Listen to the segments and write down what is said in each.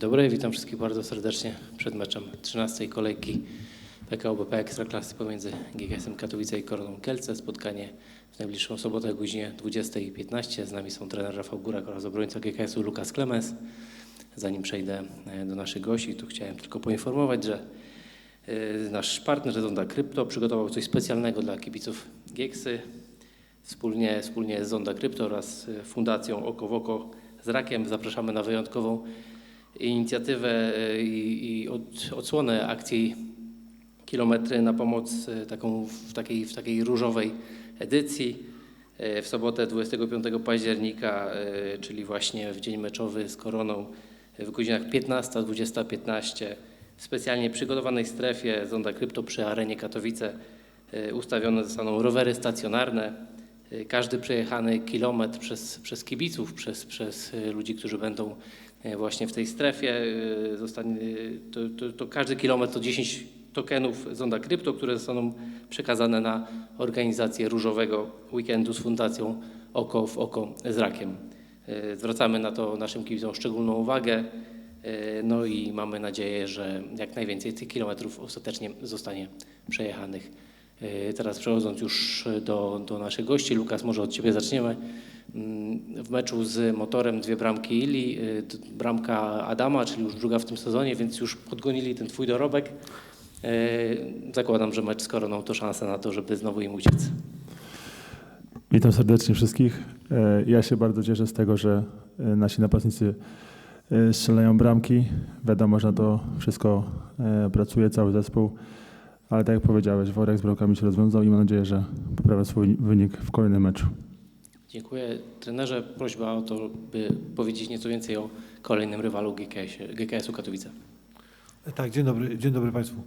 dobry, witam wszystkich bardzo serdecznie przed meczem 13 kolejki PKO BP Ekstraklasy pomiędzy GKS-em Katowice i Koroną Kielce. Spotkanie w najbliższą sobotę o godzinie 20.15. Z nami są trener Rafał Górak oraz obrońca GKS-u Lukas Klemens. Zanim przejdę do naszych gości, to chciałem tylko poinformować, że e, nasz partner Zonda Krypto przygotował coś specjalnego dla kibiców Gieksy. Wspólnie, wspólnie z Zonda Krypto oraz e, Fundacją Oko w Oko z Rakiem zapraszamy na wyjątkową inicjatywę e, i, i od, odsłonę akcji Kilometry na pomoc e, taką w takiej, w takiej różowej edycji. E, W sobotę 25 października, czyli właśnie w dzień meczowy z Koroną w godzinach 15-20.15 w specjalnie przygotowanej strefie Zonda Krypto przy arenie Katowice ustawione zostaną rowery stacjonarne. Każdy przejechany kilometr przez, przez kibiców, przez, przez ludzi, którzy będą właśnie w tej strefie, e, zostanie, to, to, to każdy kilometr to 10 tokenów Zonda Krypto, które zostaną przekazane na organizację Różowego Weekendu z Fundacją Oko w Oko z Rakiem. E, Zwracamy na to naszym kibicom szczególną uwagę. e, No i mamy nadzieję, że jak najwięcej tych kilometrów ostatecznie zostanie przejechanych. E, Teraz przechodząc już do, do naszych gości, Lukas, może od Ciebie zaczniemy. Mm, W meczu z motorem dwie bramki Ili, e, bramka Adama, czyli już druga w tym sezonie, więc już podgonili ten Twój dorobek. E, Zakładam, że mecz z Koroną to szansa na to, żeby znowu im uciec. Witam serdecznie wszystkich. Ja się bardzo cieszę z tego, że nasi napastnicy strzelają bramki. Wiadomo, że to wszystko pracuje cały zespół, ale tak jak powiedziałeś, worek z bramkami się rozwiązał i mam nadzieję, że poprawia swój wynik w kolejnym meczu. Dziękuję. Trenerze, prośba o to, by powiedzieć nieco więcej o kolejnym rywalu GKS, GKS-u Katowice. Tak, dzień dobry, dzień dobry Państwu.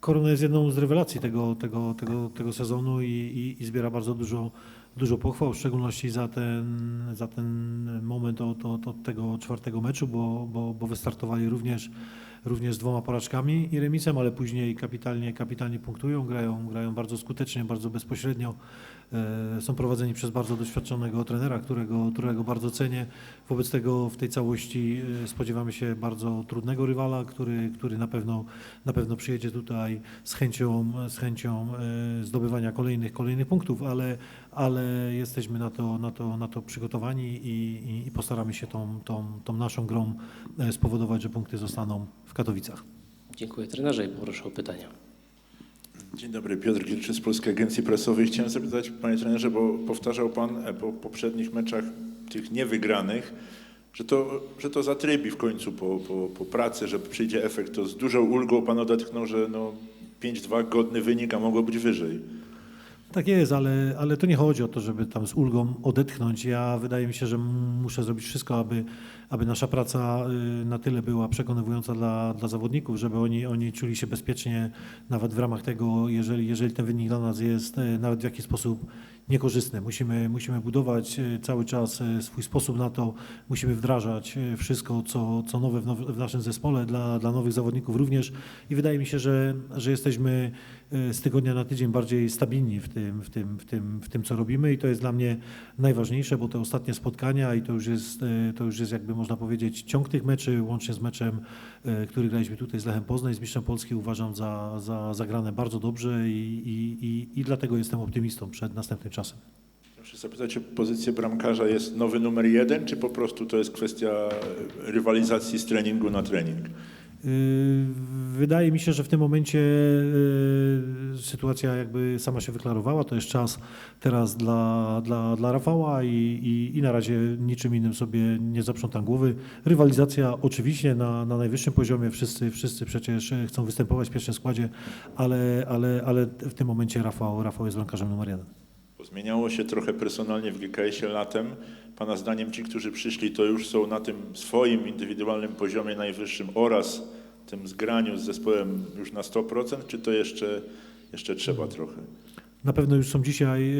Korona jest jedną z rewelacji tego, tego, tego, tego sezonu i, i, i zbiera bardzo dużo, dużo pochwał, w szczególności za ten, za ten moment od, od, od tego czwartego meczu, bo, bo, bo wystartowali również, również z dwoma porażkami i remisem, ale później kapitalnie, kapitalnie punktują, grają, grają bardzo skutecznie, bardzo bezpośrednio. E, Są prowadzeni przez bardzo doświadczonego trenera, którego, którego bardzo cenię. Wobec tego w tej całości e, spodziewamy się bardzo trudnego rywala, który, który na, pewno, na pewno przyjedzie tutaj z chęcią, z chęcią e, zdobywania kolejnych, kolejnych punktów, ale, ale jesteśmy na to, na to, na to przygotowani i, i, i postaramy się tą, tą, tą naszą grą e, spowodować, że punkty zostaną w Katowicach. Dziękuję trenerze i poproszę o pytania. Dzień dobry, Piotr Gilczy z Polskiej Agencji Prasowej. Chciałem zapytać, panie trenerze, bo powtarzał pan e, po poprzednich meczach tych niewygranych, że to, że to zatrybi w końcu po, po, po pracy, że przyjdzie efekt. To z dużą ulgą pan odetchnął, że no 5-2 godny wynik, a mogło być wyżej. Tak jest, ale, ale to nie chodzi o to, żeby tam z ulgą odetchnąć. Ja wydaje mi się, że muszę zrobić wszystko, aby, aby nasza praca y, na tyle była przekonywująca dla, dla zawodników, żeby oni, oni czuli się bezpiecznie nawet w ramach tego, jeżeli, jeżeli ten wynik dla nas jest y, nawet w jakiś sposób niekorzystny. Musimy, musimy budować y, cały czas y, swój sposób na to, musimy wdrażać y, wszystko, co, co nowe w, now, w naszym zespole, dla, dla nowych zawodników również. I wydaje mi się, że, że jesteśmy z tygodnia na tydzień bardziej stabilni w tym, w, tym, w, tym, w tym, co robimy. I to jest dla mnie najważniejsze, bo te ostatnie spotkania i to już jest, to już jest jakby można powiedzieć ciąg tych meczy, łącznie z meczem, który graliśmy tutaj z Lechem Poznań, z Mistrzem Polski. Uważam za, za zagrane bardzo dobrze i, i, i, i dlatego jestem optymistą przed następnym czasem. Muszę zapytać o pozycję bramkarza. Jest nowy numer jeden, czy po prostu to jest kwestia e, rywalizacji z treningu na trening? Yy, Wydaje mi się, że w tym momencie yy, sytuacja jakby sama się wyklarowała. To jest czas teraz dla, dla, dla Rafała i, i, i na razie niczym innym sobie nie zaprzątam głowy. Rywalizacja oczywiście na, na najwyższym poziomie. Wszyscy, wszyscy przecież chcą występować w pierwszym składzie, ale, ale, ale w tym momencie Rafał, Rafał jest bramkarzem numer jeden. Zmieniało się trochę personalnie w GKS-ie latem. Pana zdaniem ci, którzy przyszli, to już są na tym swoim indywidualnym poziomie najwyższym oraz tym zgraniu z zespołem już na 100%, czy to jeszcze, jeszcze trzeba trochę? Na pewno już są dzisiaj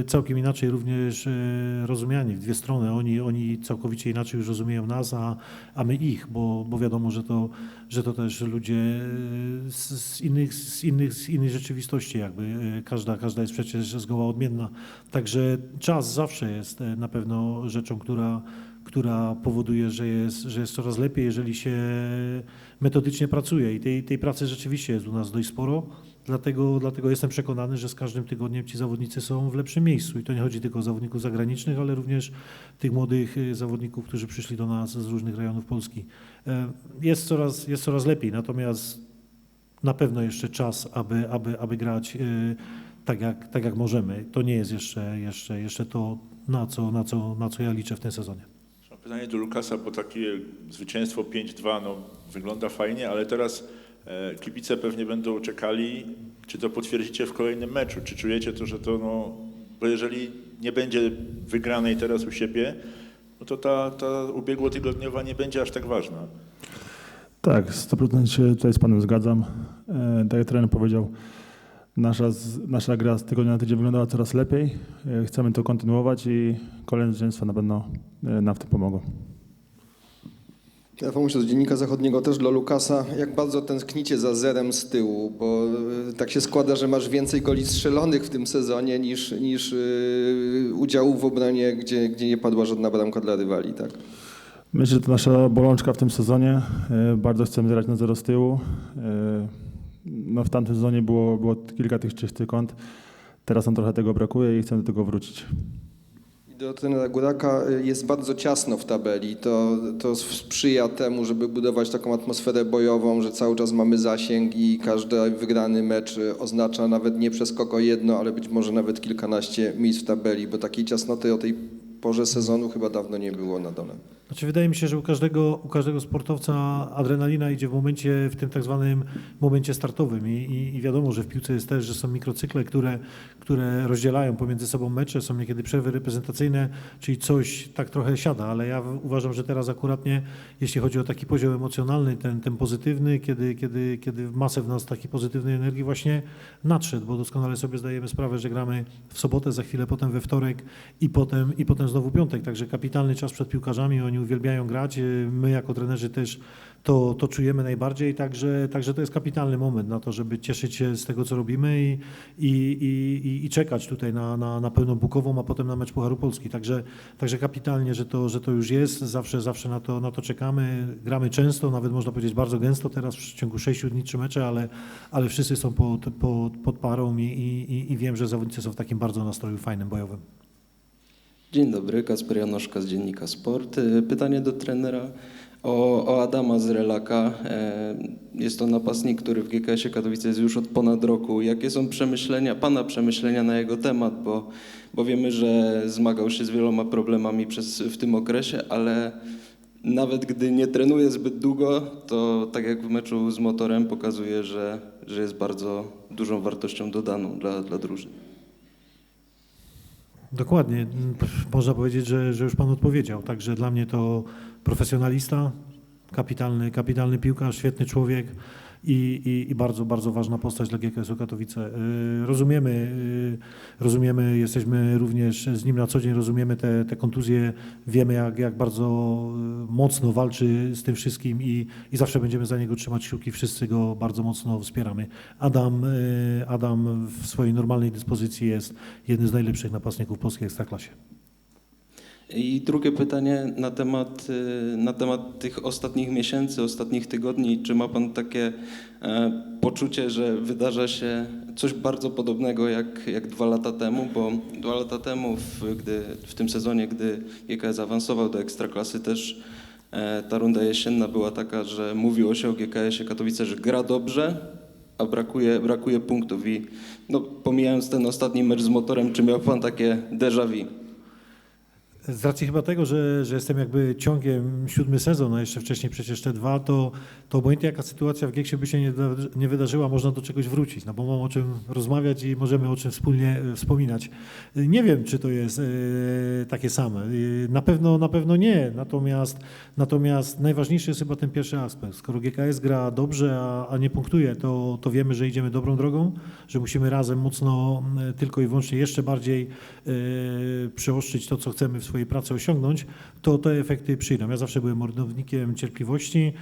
e, całkiem inaczej również e, rozumiani w dwie strony. Oni, oni całkowicie inaczej już rozumieją nas, a, a my ich, bo, bo wiadomo, że to, że to też ludzie e, z, z, innych, z, innych, z innej rzeczywistości jakby. Każda, każda jest przecież zgoła odmienna. Także czas zawsze jest na pewno rzeczą, która, która powoduje, że jest, że jest coraz lepiej, jeżeli się metodycznie pracuje. I tej, tej pracy rzeczywiście jest u nas dość sporo. Dlatego, dlatego jestem przekonany, że z każdym tygodniem ci zawodnicy są w lepszym miejscu. I to nie chodzi tylko o zawodników zagranicznych, ale również tych młodych y, zawodników, którzy przyszli do nas z różnych rejonów Polski. E, Jest coraz, jest coraz lepiej, natomiast na pewno jeszcze czas, aby, aby, aby grać y, tak jak, tak jak możemy. To nie jest jeszcze, jeszcze, jeszcze to, na co, na, co, na co ja liczę w tym sezonie. Pytanie do Lukasa, bo takie zwycięstwo 5-2 no, wygląda fajnie, ale teraz kibice pewnie będą czekali, czy to potwierdzicie w kolejnym meczu, czy czujecie to, że to, no, bo jeżeli nie będzie wygranej teraz u siebie, no to ta, ta ubiegłotygodniowa nie będzie aż tak ważna. Tak, 100% się tutaj z Panem zgadzam. E, Tak jak trener powiedział, nasza, nasza gra z tygodnia na tydzień wyglądała coraz lepiej. E, Chcemy to kontynuować i kolejne zwycięstwa na pewno e, nam w tym pomogą. Pomyślę z Dziennika Zachodniego też dla Lukasa, jak bardzo tęsknicie za zerem z tyłu, bo y, tak się składa, że masz więcej goli strzelonych w tym sezonie niż, niż y, udziałów w obronie, gdzie, gdzie nie padła żadna bramka dla rywali, tak? Myślę, że to nasza bolączka w tym sezonie. E, Bardzo chcemy grać na zero z tyłu. E, No, w tamtym sezonie było, było kilka tych czystych kąt. Teraz nam trochę tego brakuje i chcemy do tego wrócić. Do trenera Góraka y, jest bardzo ciasno w tabeli. To, to sprzyja temu, żeby budować taką atmosferę bojową, że cały czas mamy zasięg i każdy wygrany mecz y, oznacza nawet nie przeskok o jedno, ale być może nawet kilkanaście miejsc w tabeli, bo takiej ciasnoty o tej porze sezonu chyba dawno nie było na dole. Znaczy, wydaje mi się, że u każdego, u każdego sportowca adrenalina idzie w momencie, w tym tak zwanym momencie startowym. I, i, i wiadomo, że w piłce jest też, że są mikrocykle, które, które rozdzielają pomiędzy sobą mecze, są niekiedy przerwy reprezentacyjne, czyli coś tak trochę siada, ale ja uważam, że teraz akuratnie, jeśli chodzi o taki poziom emocjonalny, ten, ten pozytywny, kiedy, kiedy, kiedy masę w nas takiej pozytywnej energii właśnie nadszedł, bo doskonale sobie zdajemy sprawę, że gramy w sobotę, za chwilę potem we wtorek i potem, i potem znowu piątek, także kapitalny czas przed piłkarzami, oni uwielbiają grać, y, my jako trenerzy też to, to czujemy najbardziej, także, także to jest kapitalny moment na to, żeby cieszyć się z tego, co robimy i, i, i, i- czekać tutaj na, na, na pełną bukową, a potem na mecz Pucharu Polski. Także, także kapitalnie, że to, że to już jest, zawsze, zawsze na, to, na to czekamy, gramy często, nawet można powiedzieć bardzo gęsto teraz w ciągu sześciu dni, trzy mecze, ale, ale wszyscy są pod, pod, pod parą i, i- i wiem, że zawodnicy są w takim bardzo nastroju fajnym, bojowym. Dzień dobry, Kasper Janoszka z Dziennika Sport. E, Pytanie do trenera o, o Adama z Relaka. E, Jest to napastnik, który w GKS-ie Katowice jest już od ponad roku. Jakie są przemyślenia, Pana przemyślenia na jego temat? Bo, bo wiemy, że zmagał się z wieloma problemami przez, w tym okresie, ale nawet gdy nie trenuje zbyt długo, to tak jak w meczu z motorem pokazuje, że, że jest bardzo dużą wartością dodaną dla, dla drużyny. Dokładnie. Można powiedzieć, że, że już Pan odpowiedział. Także dla mnie to profesjonalista, kapitalny, kapitalny piłkarz, świetny człowiek i, i, i bardzo, bardzo ważna postać dla GKS-u Katowice. Y, Rozumiemy, y, rozumiemy, jesteśmy również z nim na co dzień, rozumiemy te, te kontuzje, wiemy jak, jak bardzo y, mocno walczy z tym wszystkim i, i zawsze będziemy za niego trzymać kciuki, wszyscy go bardzo mocno wspieramy. Adam, Adam w swojej normalnej dyspozycji jest jednym z najlepszych napastników polskiej ekstraklasie. I drugie pytanie na temat, y, na temat tych ostatnich miesięcy, ostatnich tygodni. Czy ma Pan takie e, poczucie, że wydarza się coś bardzo podobnego jak, jak dwa lata temu? Bo dwa lata temu, w, gdy, w tym sezonie, gdy GKS awansował do Ekstraklasy, też e, ta runda jesienna była taka, że mówiło się o GKS-ie Katowice, że gra dobrze, a brakuje, brakuje punktów. I no, pomijając ten ostatni mecz z motorem, czy miał Pan takie déjà vu? Z racji chyba tego, że, że jestem jakby ciągiem siódmy sezon, a jeszcze wcześniej przecież te dwa, to, to obojętnie jaka sytuacja w Gieksie by się nie, nie wydarzyła, można do czegoś wrócić, no bo mam o czym rozmawiać i możemy o czym wspólnie e, wspominać. E, Nie wiem, czy to jest e, takie same. Na pewno, na pewno nie, natomiast, natomiast najważniejszy jest chyba ten pierwszy aspekt. Skoro GKS gra dobrze, a, a nie punktuje, to, to wiemy, że idziemy dobrą drogą, że musimy razem mocno tylko i wyłącznie jeszcze bardziej przeostrzyć to, co chcemy w swojej pracy osiągnąć, to te efekty przyjdą. Ja zawsze byłem orędownikiem cierpliwości,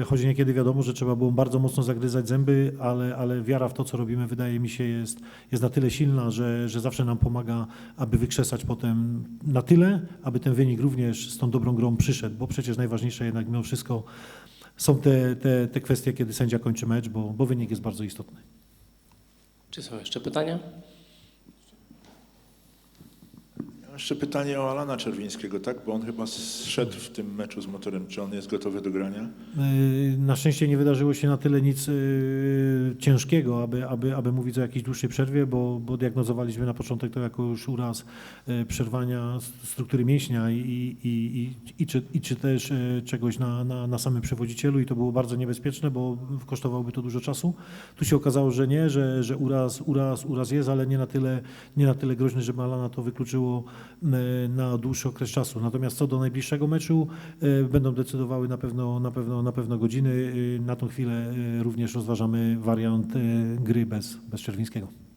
e, choć niekiedy wiadomo, że trzeba było bardzo mocno zagryzać zęby, ale, ale wiara w to, co robimy, wydaje mi się, jest, jest na tyle silna, że, że zawsze nam pomaga, aby wykrzesać potem na tyle, aby ten wynik również z tą dobrą grą przyszedł, bo przecież najważniejsze jednak mimo wszystko są te, te, te kwestie, kiedy sędzia kończy mecz, bo, bo wynik jest bardzo istotny. Czy są jeszcze pytania? Jeszcze pytanie o Alana Czerwińskiego, tak? Bo on chyba zszedł w tym meczu z motorem. Czy on jest gotowy do grania? Yy, Na szczęście nie wydarzyło się na tyle nic yy, ciężkiego, aby, aby, aby mówić o jakiejś dłuższej przerwie, bo, bo diagnozowaliśmy na początek to jako już uraz yy, przerwania struktury mięśnia i, i, i, i, czy, i czy też czegoś na, na, na samym przewodzicielu i to było bardzo niebezpieczne, bo kosztowałoby to dużo czasu. Tu się okazało, że nie, że, że uraz, uraz, uraz jest, ale nie na tyle, nie na tyle groźny, żeby Alana to wykluczyło na dłuższy okres czasu. Natomiast co do najbliższego meczu, e, będą decydowały na pewno, na pewno, na pewno godziny. E, Na tą chwilę e, również rozważamy wariant gry bez, bez Czerwińskiego.